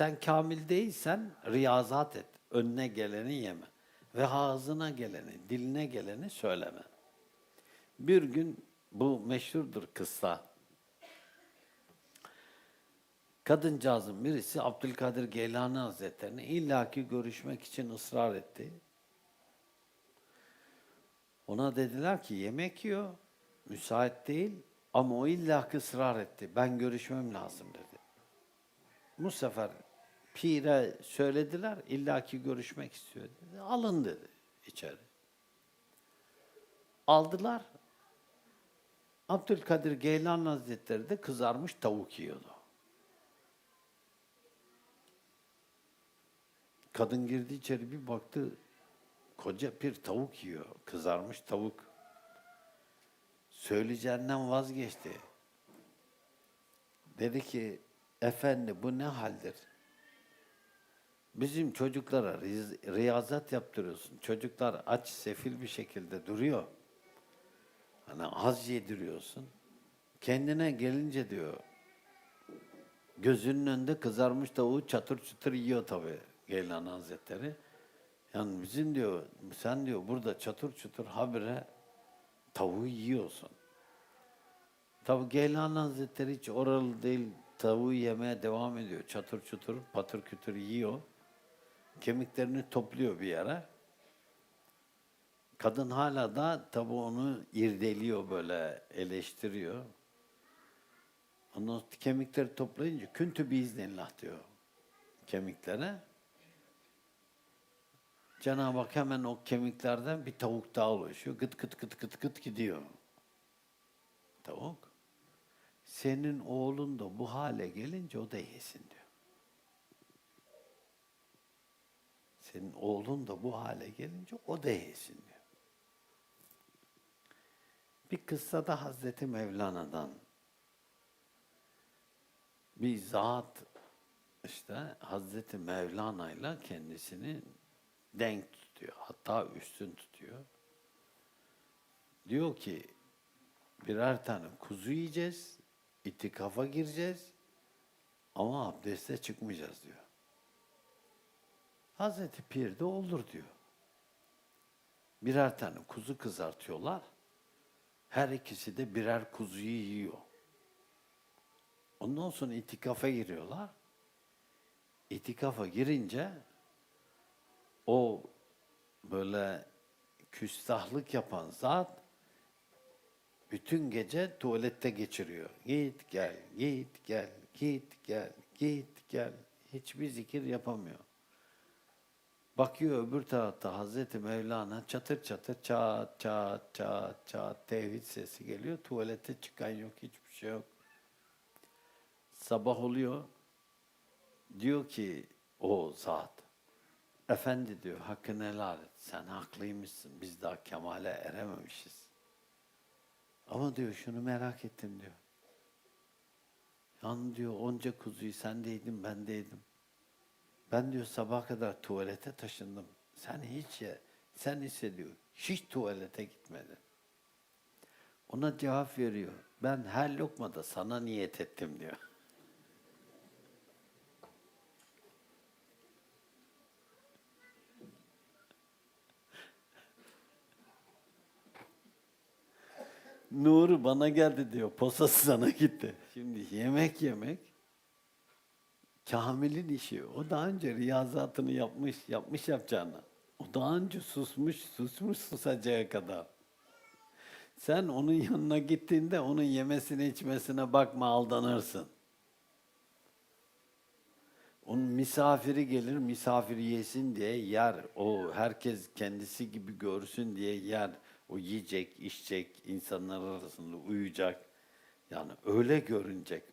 Sen kamil değilsen riyazat et. Önüne geleni yeme. Ve ağzına geleni, diline geleni söyleme. Bir gün bu meşhurdur kıssa. Kadıncağızın birisi Abdülkadir Geylani Hazretlerini illaki görüşmek için ısrar etti. Ona dediler ki yemek yiyor, müsait değil ama o illaki ısrar etti. Ben görüşmem lazım dedi. Bu sefer pire söylediler, illaki görüşmek istiyor dedi. Alın dedi içeri. Aldılar. Abdülkadir Geylan Hazretleri de kızarmış tavuk yiyordu. Kadın girdi içeri bir baktı, koca bir tavuk yiyor, kızarmış tavuk. Söyleyeceğinden vazgeçti. Dedi ki, efendi bu ne haldir? Bizim çocuklara riyazat yaptırıyorsun. Çocuklar aç, sefil bir şekilde duruyor. Hani az yediriyorsun. Kendine gelince diyor, gözünün önünde kızarmış tavuğu çatır çutur yiyor tabii Geylan Hazretleri. Yani bizim diyor, sen diyor burada çatır çutur habire tavuğu yiyorsun. Tabii Geylan Hazretleri hiç oralı değil, tavuğu yemeye devam ediyor. Çatır çutur, patır kütür yiyor. Kemiklerini topluyor bir yere. Kadın hala da tabii onu irdeliyor böyle, eleştiriyor. Ondan kemikleri toplayınca küntü biiznillah diyor kemiklere. Cenab-ı Hak hemen o kemiklerden bir tavuk daha oluşuyor. Gıt gıt gıt gıt gıt gidiyor. Tavuk. Senin oğlun da bu hale gelince o da yesin diyor. Senin oğlun da bu hale gelince o da yesin diyor. Bir kıssada Hazreti Mevlana'dan bir zat işte Hazreti Mevlana ile kendisini denk tutuyor. Hatta üstün tutuyor. Diyor ki birer tane kuzu yiyeceğiz, itikafa gireceğiz ama abdeste çıkmayacağız diyor. Hazreti Pir de olur diyor. Birer tane kuzu kızartıyorlar. Her ikisi de birer kuzuyu yiyor. Ondan sonra itikafa giriyorlar. İtikafa girince o böyle küstahlık yapan zat bütün gece tuvalette geçiriyor. Git gel, git gel, git gel, git gel. Hiçbir zikir yapamıyor. Bakıyor öbür tarafta Hazreti Mevlana çatır çatır çat çat çat çat tevhid sesi geliyor. Tuvalete çıkan yok, hiçbir şey yok. Sabah oluyor. Diyor ki o zat, efendi diyor hakkını helal et. Sen haklıymışsın. Biz daha kemale erememişiz. Ama diyor şunu merak ettim diyor. Yani diyor onca kuzuyu sen de yedin ben de yedim. Ben diyor sabaha kadar tuvalete taşındım. Sen hiç ya, sen ise diyor hiç tuvalete gitmedin. Ona cevap veriyor. Ben her lokmada sana niyet ettim diyor. Nuru bana geldi diyor. Posası sana gitti. Şimdi yemek yemek Kamil'in işi. O daha önce riyazatını yapmış, yapmış yapacağını. O daha önce susmuş, susmuş susacağı kadar. Sen onun yanına gittiğinde onun yemesine içmesine bakma aldanırsın. Onun misafiri gelir, misafir yesin diye yer. O herkes kendisi gibi görsün diye yer. O yiyecek, içecek, insanlar arasında uyuyacak. Yani öyle görünecek,